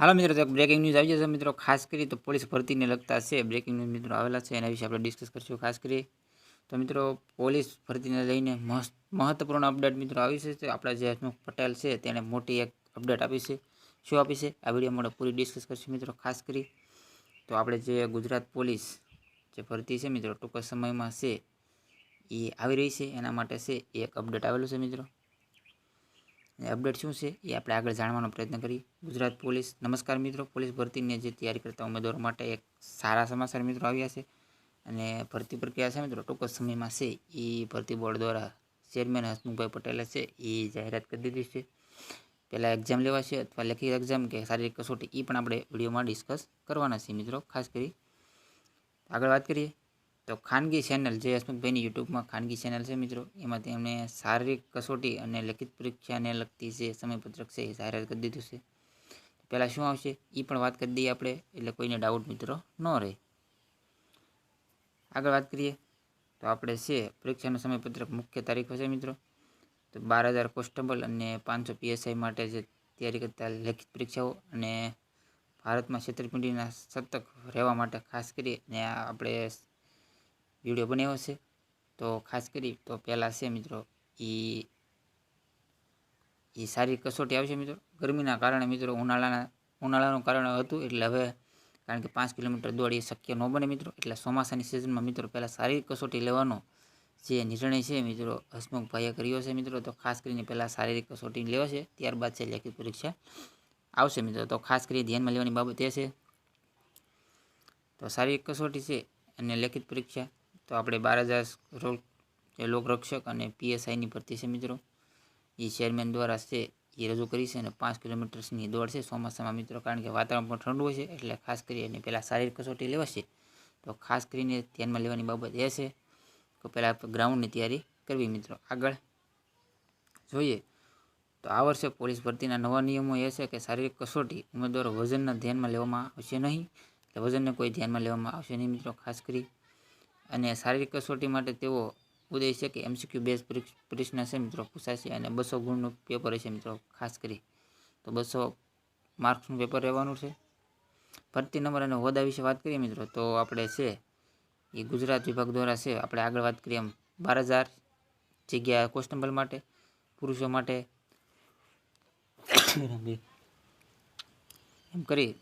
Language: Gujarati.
હાલો મિત્રો, તો બ્રેકિંગ ન્યૂઝ આવી જશે મિત્રો. ખાસ કરી તો પોલીસ ભરતીને લગતા છે બ્રેકિંગ ન્યૂઝ મિત્રો આવેલા છે. એના વિશે આપણે ડિસ્કસ કરીશું ખાસ કરી. તો મિત્રો, પોલીસ ભરતીને લઈને મહત્વપૂર્ણ અપડેટ મિત્રો આવી છે આપણા જે હસમુખ પટેલ છે, તેણે મોટી એક અપડેટ આપી છે. શું આપી છે? આ વિડીયોમાં આપણે પૂરી ડિસ્કસ કરીશું મિત્રો ખાસ કરી. તો આપણે જે ગુજરાત પોલીસ જે ભરતી છે મિત્રો ટૂંક સમયમાં છે, એ આવી રહી છે. એના માટે છે, એક અપડેટ આવેલું છે મિત્રો. અને અપડેટ શું છે એ આપણે આગળ જાણવાનો પ્રયત્ન કરીએ. ગુજરાત પોલીસ, નમસ્કાર મિત્રો. પોલીસ ભરતીની જે તૈયારી કરતા ઉમેદવારો માટે એક સારા સમાચાર મિત્રો આવ્યા છે. અને ભરતી પ્રક્રિયા છે મિત્રો, ટૂંક સમયમાં છે. એ ભરતી બોર્ડ દ્વારા ચેરમેન હસમુખભાઈ પટેલે છે એ જાહેરાત કરી દીધી છે. પહેલાં એક્ઝામ લેવાશે અથવા લેખિત એક્ઝામ કે શારીરિક કસોટી, એ પણ આપણે વિડીયોમાં ડિસ્કસ કરવાના છીએ મિત્રો, ખાસ કરી. આગળ વાત કરીએ. તો ખાનગી ચેનલ જે હસમુખભાઈની યુટ્યુબમાં ખાનગી ચેનલ છે મિત્રો એમાં તેમણે શારીરિક કસોટી અને લેખિત પરીક્ષાને લગતી જે સમયપત્રક છે એ જાહેરાત કરી દીધું છે. પહેલાં શું આવશે? એ પણ વાત કરી દઈએ આપણે, એટલે કોઈને ડાઉટ મિત્રો ન રહે. આગળ વાત કરીએ. તો આપણે છે, પરીક્ષાનું સમયપત્રક મુખ્ય તારીખો છે મિત્રો. તો બાર હજાર કોન્સ્ટેબલ અને પાંચસો પીએસઆઈ માટે જે તૈયારી કરતા લેખિત પરીક્ષાઓ અને ભારતમાં છેતરપિંડીના સતર્ક રહેવા માટે ખાસ કરી અને આપણે વીડિયો બનાવ્યો છે. તો ખાસ કરી તો પહેલાં છે મિત્રો એ એ સારી કસોટી આવશે મિત્રો. ગરમીના કારણે મિત્રો ઉનાળાના, ઉનાળાનું કારણ હતું એટલે હવે કારણ કે પાંચ કિલોમીટર દોડ શક્ય ન બને મિત્રો. એટલે ચોમાસાની સિઝનમાં મિત્રો પહેલાં સારી કસોટી લેવાનો જે નિર્ણય છે મિત્રો હસમુખભાઈએ કર્યો છે મિત્રો. તો ખાસ કરીને પહેલાં શારીરિક કસોટી લેવાશે, ત્યારબાદ છે લેખિત પરીક્ષા આવશે મિત્રો. તો ખાસ કરી ધ્યાનમાં લેવાની બાબત એ છે. તો શારીરિક કસોટી છે અને લેખિત પરીક્ષા તો આપણે બાર હજાર લોકરક્ષક અને પીએસઆઈની ભરતી છે મિત્રો. એ ચેરમેન દ્વારા છે એ રજૂ કરી છે અને પાંચ કિલોમીટર્સની દોડ છે ચોમાસામાં મિત્રો, કારણ કે વાતાવરણ પણ ઠંડુ હોય છે, એટલે ખાસ કરીને પહેલાં શારીરિક કસોટી લેવાશે. તો ખાસ કરીને ધ્યાનમાં લેવાની બાબત એ છે કે પહેલાં ગ્રાઉન્ડની તૈયારી કરવી મિત્રો. આગળ જોઈએ તો આ વર્ષે પોલીસ ભરતીના નવા નિયમો એ છે કે શારીરિક કસોટી ઉમેદવારો વજનના ધ્યાનમાં લેવામાં આવશે નહીં. એટલે વજનને કોઈ ધ્યાનમાં લેવામાં આવશે નહીં મિત્રો, ખાસ કરી અને શારીરિક કસોટી માટે તેઓ ઉદય છે કે એમસીક્યુ બેઝ પ્રશ્ન છે મિત્રો પૂછાશે અને બસો ગુણનું પેપર હશે મિત્રો, ખાસ કરી. તો બસો માર્ક્સનું પેપર રહેવાનું છે. ભરતી નંબર અને હોદ્દા વિશે વાત કરીએ મિત્રો, તો આપણે છે એ ગુજરાત વિભાગ દ્વારા છે, આપણે આગળ વાત કરીએ એમ બાર હજાર જગ્યા કોન્સ્ટેબલ માટે, પુરુષો માટે. એમ કરી